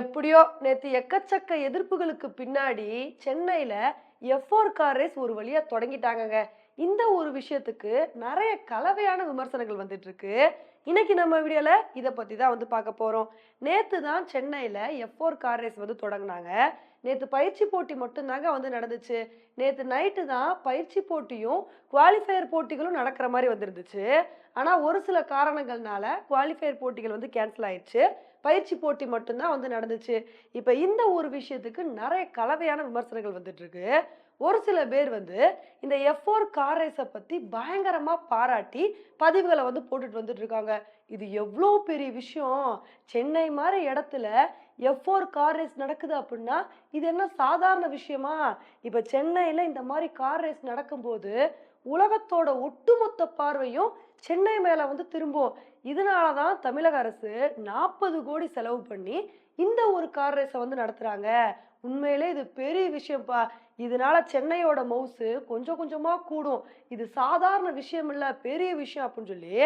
எப்படியோ நேற்று எக்கச்சக்க எதிர்ப்புகளுக்கு பின்னாடி சென்னையில் எஃப்ஓர் கார் ரேஸ் ஒரு வழியா தொடங்கிட்டாங்கங்க. இந்த ஒரு விஷயத்துக்கு நிறைய கலவையான விமர்சனங்கள் வந்துட்டு இருக்கு. இன்னைக்கு நம்ம வீடியோவில் இதை பற்றி தான் வந்து பார்க்க போகிறோம் நேற்று தான் சென்னையில எஃப்ஓர் கார் ரேஸ் வந்து தொடங்கினாங்க. நேற்று பயிற்சி போட்டி மட்டும்தாங்க வந்து நடந்துச்சு. நேற்று நைட்டு தான் பயிற்சி போட்டியும் குவாலிஃபயர் போட்டிகளும் நடக்கிற மாதிரி வந்துருந்துச்சு. ஆனால் ஒரு சில காரணங்கள்னால குவாலிஃபயர் போட்டிகள் வந்து கேன்சல் ஆயிடுச்சு பயிற்சி போட்டி மட்டும்தான் வந்து நடந்துச்சு. இப்போ இந்த ஒரு விஷயத்துக்கு நிறைய கலவையான விமர்சனங்கள் வந்துட்டு இருக்கு. ஒரு சில பேர் வந்து இந்த எஃப் ஃபோர் கார் ரேஸை பற்றி பயங்கரமாக பாராட்டி பதிவுகளை வந்து போட்டுட்டு வந்துட்டு இருக்காங்க. இது எவ்வளோ பெரிய விஷயம்? சென்னை மாதிரி இடத்துல எஃப் ஃபோர் கார் ரேஸ் நடக்குது அப்படின்னா இது என்ன சாதாரண விஷயமா? இப்போ சென்னையில் இந்த மாதிரி கார் ரேஸ் நடக்கும்போது உலகத்தோட ஒட்டுமொத்த பார்வையும் சென்னை மேலே வந்து திரும்பும். இதனால தான் தமிழக அரசு நாற்பது கோடி செலவு பண்ணி இந்த ஒரு கார் ரேஸை வந்து நடத்துகிறாங்க உண்மையிலே இது பெரிய விஷயம்ப்பா இதனால சென்னையோட மவுசு கொஞ்சம் கொஞ்சமாக கூடும். இது சாதாரண விஷயம் இல்லை பெரிய விஷயம் அப்படின்னு சொல்லி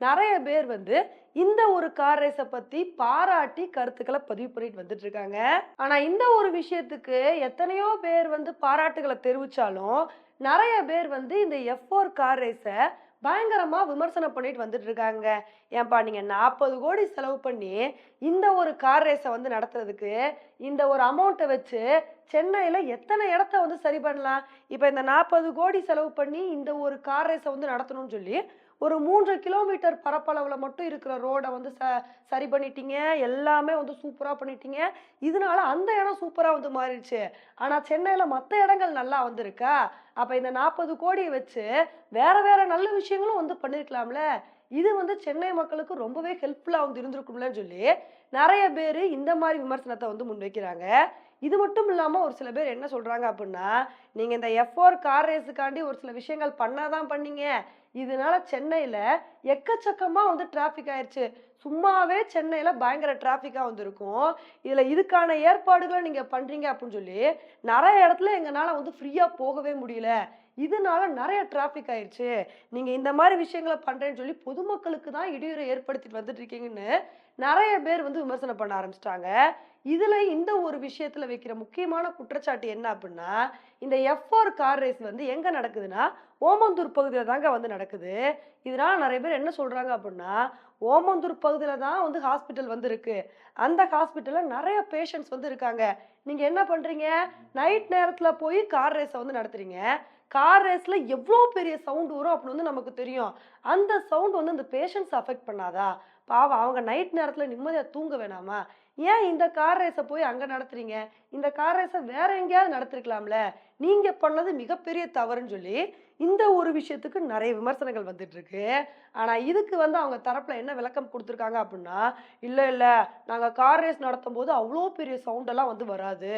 நிறைய பேர் வந்து இந்த ஒரு கார் ரேஸை பத்தி பாராட்டி கருத்துக்களை பதிவு பண்ணிட்டு வந்துட்டு இருக்காங்க. ஆனா இந்த ஒரு விஷயத்துக்கு எத்தனையோ பேர் வந்து பாராட்டுகளை தெரிவிச்சாலும் நிறைய பேர் வந்து இந்த எஃப் ஃபோர் கார் ரேஸை பயங்கரமா விமர்சனம் பண்ணிட்டு வந்துட்டு இருக்காங்க. ஏன்பா நீங்க நாற்பது கோடி செலவு பண்ணி இந்த ஒரு கார் ரேஸை வந்து நடத்துறதுக்கு இந்த ஒரு அமௌண்ட்டை வச்சு சென்னையில எத்தனை இடத்த வந்து சரி பண்ணலாம்? இப்போ இந்த நாற்பது கோடி செலவு பண்ணி இந்த ஒரு கார் ரேஸை வந்து நடத்தணும்னு சொல்லி ஒரு மூன்று கிலோமீட்டர் பரப்பளவில் மட்டும் இருக்கிற ரோடை வந்து ச சரி பண்ணிட்டீங்க. எல்லாமே வந்து சூப்பராக பண்ணிட்டீங்க. இதனால அந்த இடம் சூப்பராக வந்து மாறிடுச்சு. ஆனால் சென்னையில் மற்ற இடங்கள் நல்லா வந்திருக்கா? அப்போ இந்த நாற்பது கோடியை வச்சு வேற வேற நல்ல விஷயங்களும் வந்து பண்ணியிருக்கலாம்ல இது வந்து சென்னை மக்களுக்கு ரொம்பவே ஹெல்ப்ஃபுல்லாக வந்து இருந்திருக்கும்லன்னு சொல்லி நிறைய பேர் இந்த மாதிரி விமர்சனத்தை வந்து முன்வைக்கிறாங்க. இது மட்டும் இல்லாமல் ஒரு சில பேர் என்ன சொல்கிறாங்க அப்படின்னா நீங்கள் இந்த எஃப்ஓர் கார் ரேஸுக்காண்டி ஒரு சில விஷயங்கள் பண்ணாதான் பண்ணீங்க. இதனால சென்னையில் எக்கச்சக்கமாக வந்து டிராஃபிக் ஆயிடுச்சு சும்மாவே சென்னையில் பயங்கர டிராஃபிக்காக வந்திருக்கும். இதில் இதுக்கான ஏற்பாடுகளை நீங்கள் பண்ணுறீங்க அப்படின்னு சொல்லி நிறைய இடத்துல எங்களால் வந்து ஃப்ரீயாக போகவே முடியல. இதனால நிறைய டிராஃபிக் ஆயிடுச்சு நீங்கள் இந்த மாதிரி விஷயங்களை பண்ணுறேன்னு சொல்லி பொதுமக்களுக்கு தான் இடையூறு ஏற்படுத்திட்டு வந்துட்டு இருக்கீங்கன்னு நிறைய பேர் வந்து விமர்சனம் பண்ண ஆரம்பிச்சிட்டாங்க. இதில் இந்த ஒரு விஷயத்தில் வைக்கிற முக்கியமான குற்றச்சாட்டு என்ன அப்படின்னா இந்த எஃப் கார் ரேஸ் வந்து எங்கே நடக்குதுன்னா ஓமந்தூர் பகுதியில் தாங்க வந்து நடக்குது. இதனால் நிறைய பேர் என்ன சொல்கிறாங்க அப்படின்னா ஓமந்தூர் பகுதியில் தான் வந்து ஹாஸ்பிட்டல் வந்து இருக்கு அந்த ஹாஸ்பிட்டலில் நிறைய பேஷண்ட்ஸ் வந்து இருக்காங்க. நீங்கள் என்ன பண்ணுறீங்க நைட் நேரத்தில் போய் கார் ரேஸை வந்து நடத்துறீங்க. கார் ரேஸில் எவ்வளோ பெரிய சவுண்ட் வரும் அப்படின்னு வந்து நமக்கு தெரியும். அந்த சவுண்ட் வந்து அந்த பேஷண்ட்ஸ் அஃபெக்ட் பண்ணாதா? பாவம் அவங்க நைட் நேரத்தில் நிம்மதியாக தூங்க வேணாமா? ஏன் இந்த கார் ரேஸை போய் அங்கே நடத்துறீங்க? இந்த கார் ரேஸை வேற எங்கேயாவது நடத்திருக்கலாம்ல? நீங்கள் பண்ணது மிகப்பெரிய தவறுன்னு சொல்லி இந்த ஒரு விஷயத்துக்கு நிறைய விமர்சனங்கள் வந்துட்டு இருக்கு ஆனா இதுக்கு வந்து அவங்க தரப்புல என்ன விளக்கம் கொடுத்துருக்காங்க அப்படின்னா இல்ல இல்ல நாங்க கார் ரேஸ் நடத்தும் போது அவ்வளோ பெரிய சவுண்ட் எல்லாம் வந்து வராது.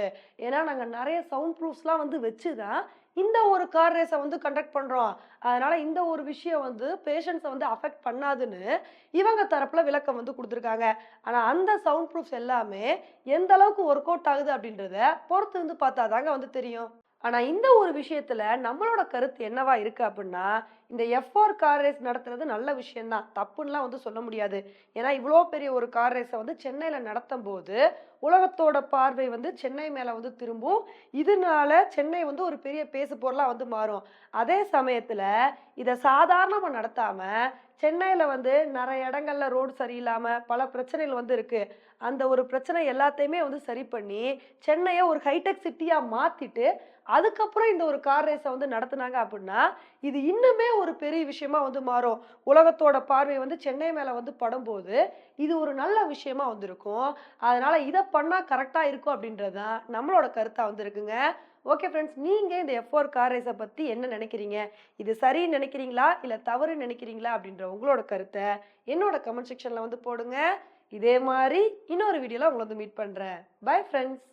ஏன்னா நாங்க நிறைய சவுண்ட் ப்ரூஃப்ஸ்லாம் வந்து வச்சுதான் இந்த ஒரு கார் ரேஸை வந்து கண்டக்ட் பண்ணுறோம் அதனால் இந்த ஒரு விஷயம் வந்து பேஷண்ட்ஸை வந்து அஃபெக்ட் பண்ணாதுன்னு இவங்க தரப்பில் விளக்கம் வந்து கொடுத்துருக்காங்க. ஆனால் அந்த சவுண்ட் ப்ரூஃப்ஸ் எல்லாமே எந்த அளவுக்கு ஒர்க் அவுட் ஆகுது அப்படின்றத பொறுத்து வந்து பார்த்தா தாங்க வந்து தெரியும். ஆனா இந்த ஒரு விஷயத்துல நம்மளோட கருத்து என்னவா இருக்கு அப்படின்னா இந்த எஃப்ஆர் கார் ரேஸ் நடத்துறது நல்ல விஷயம்தான் தப்புன்னுலாம் வந்து சொல்ல முடியாது. ஏன்னா இவ்வளோ பெரிய ஒரு கார் ரேஸை வந்து சென்னையில் நடத்தும் போது உலகத்தோட பார்வை வந்து சென்னை மேலே வந்து திரும்பும். இதனால சென்னை வந்து ஒரு பெரிய பேசு பொருளாக வந்து மாறும். அதே சமயத்தில் இதை சாதாரணமாக நடத்தாம சென்னையில் வந்து நிறைய இடங்கள்ல ரோடு சரியில்லாமல் பல பிரச்சனைகள் வந்து இருக்கு. அந்த ஒரு பிரச்சனை எல்லாத்தையுமே வந்து சரி பண்ணி சென்னையை ஒரு ஹைடெக் சிட்டியாக மாற்றிட்டு அதுக்கப்புறம் இந்த ஒரு கார் ரேஸை வந்து நடத்துனாங்க அப்படின்னா இது இன்னுமே ஒரு பெரிய விஷயமா வந்து மாறும். உலகத்தோட பார்வை வந்து சென்னை மேலே வந்து படும்போது இது ஒரு நல்ல விஷயமா வந்திருக்கும். அதனால இதை பண்ணால் கரெக்டாக இருக்கும் அப்படின்றது தான் நம்மளோட கருத்தாக வந்துருக்குங்க. ஓகே ஃப்ரெண்ட்ஸ் நீங்கள் இந்த எஃப் ஃபோர் கார் ரேஸை பற்றி என்ன நினைக்கிறீங்க? இது சரின்னு நினைக்கிறீங்களா? இல்லை தவறுன்னு நினைக்கிறீங்களா? அப்படின்ற உங்களோட கருத்தை என்னோட கமெண்ட் செக்ஷனில் வந்து போடுங்க. இதே மாதிரி இன்னொரு வீடியோவில் உங்களை வந்து மீட் பண்ணுறேன் பை ஃப்ரெண்ட்ஸ்